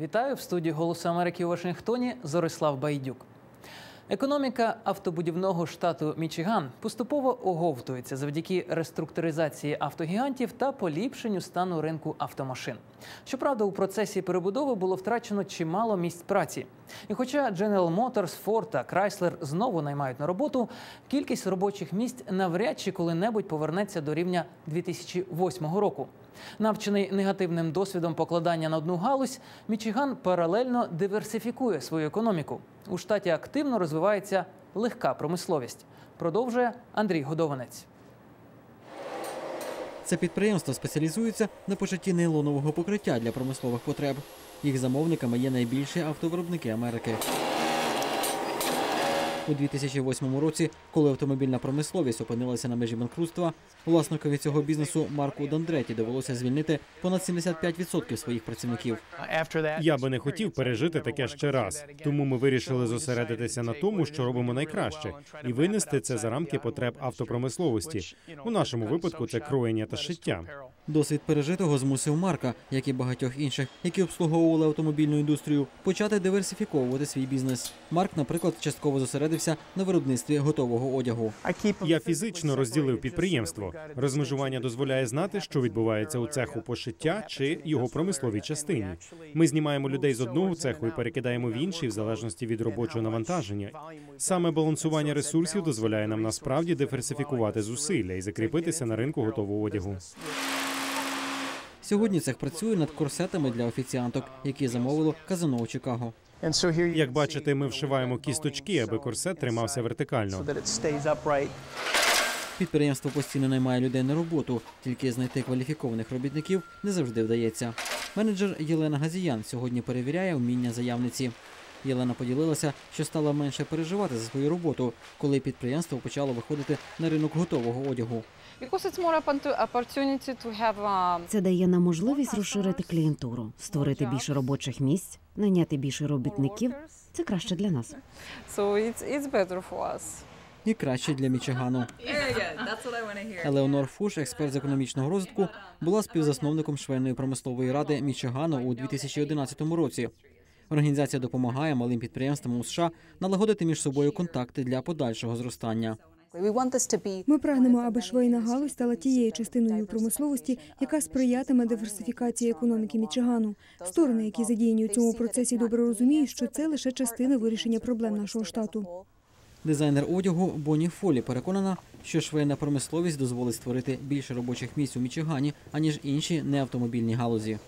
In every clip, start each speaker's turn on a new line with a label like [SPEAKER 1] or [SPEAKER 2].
[SPEAKER 1] Вітаю в студії Голосу Америки у Вашингтоні Зорислав Байдюк. Економіка автобудівного штату Мічиган поступово оговтується завдяки реструктуризації автогігантів та поліпшенню стану ринку автомашин. Щоправда, у процесі перебудови було втрачено чимало місць праці. І хоча General Motors, Ford та Chrysler знову наймають на роботу, кількість робочих місць навряд чи коли-небудь повернеться до рівня 2008 року. Навчений негативним досвідом покладання на одну галузь, Мічиган паралельно диверсифікує свою економіку. У штаті активно розвивається легка промисловість. Продовжує Андрій Годованець.
[SPEAKER 2] Це підприємство спеціалізується на пошитті нейлонового покриття для промислових потреб. Їх замовниками є найбільші автовиробники Америки. У 2008 році, коли автомобільна промисловість опинилася на межі банкрутства, власникові цього бізнесу Марку Дондреті довелося звільнити понад 75% своїх працівників.
[SPEAKER 3] Я би не хотів пережити таке ще раз. Тому ми вирішили зосередитися на тому, що робимо найкраще, і винести це за рамки потреб автопромисловості. У нашому випадку це кроєння та шиття.
[SPEAKER 2] Досвід пережитого змусив Марка, як і багатьох інших, які обслуговували автомобільну індустрію, почати диверсифіковувати свій бізнес. Марк, наприклад, частково зосередився на виробництві готового одягу.
[SPEAKER 3] Я фізично розділив підприємство. Розмежування дозволяє знати, що відбувається у цеху пошиття чи його промисловій частині. Ми знімаємо людей з одного цеху і перекидаємо в інший в залежності від робочого навантаження. Саме балансування ресурсів дозволяє нам насправді диверсифікувати зусилля і закріпитися на ринку готового одягу.
[SPEAKER 2] Сьогодні цех працює над корсетами для офіціанток, які замовило казино у Чикаго.
[SPEAKER 3] Як бачите, ми вшиваємо кісточки, аби корсет тримався вертикально.
[SPEAKER 2] Підприємство постійно наймає людей на роботу, тільки знайти кваліфікованих робітників не завжди вдається. Менеджер Єлена Газіян сьогодні перевіряє вміння заявниці. Єлена поділилася, що стала менше переживати за свою роботу, коли підприємство почало виходити на ринок готового одягу.
[SPEAKER 4] Um,
[SPEAKER 5] Це дає нам можливість розширити клієнтуру, створити більше робочих місць, наняти більше робітників. Це краще для нас.
[SPEAKER 2] І краще для Мічигану. Елеонор Фуш, експерт з економічного розвитку, була співзасновником швейної промислової ради Мічигану у 2011 році. Організація допомагає малим підприємствам у США налагодити між собою контакти для подальшого зростання.
[SPEAKER 6] Ми прагнемо, аби швейна галузь стала тією частиною промисловості, яка сприятиме диверсифікації економіки Мічигану. Сторони, які задіяні у цьому процесі, добре розуміють, що це лише частина вирішення проблем нашого штату.
[SPEAKER 2] Дизайнер одягу Бонні Фолі переконана, що швейна промисловість дозволить створити більше робочих місць у Мічигані, аніж інші неавтомобільні галузі.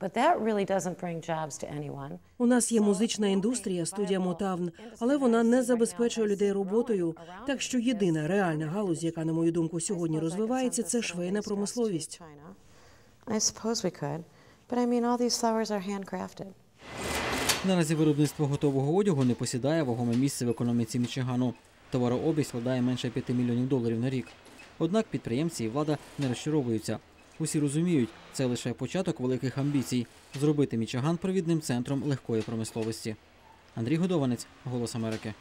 [SPEAKER 7] We have the music industry, Motown, but that really doesn't bring jobs to anyone.
[SPEAKER 8] У нас є музична індустрія, студія Мотавн, але вона не забезпечує людей роботою. Так що єдина реальна галузь, яка, на мою думку, сьогодні розвивається, це швейна промисловість.
[SPEAKER 7] I suppose we could, but I mean, all these flowers are handcrafted.
[SPEAKER 2] Наразі виробництво готового одягу не посідає вагоме місце в економіці Мічигану. Товарообіг складає менше 5 мільйонів доларів на рік. Однак підприємці і влада не розчаровуються. Усі розуміють, це лише початок великих амбіцій зробити Мічиган провідним центром легкої промисловості. Андрій Годованець, Голос Америки.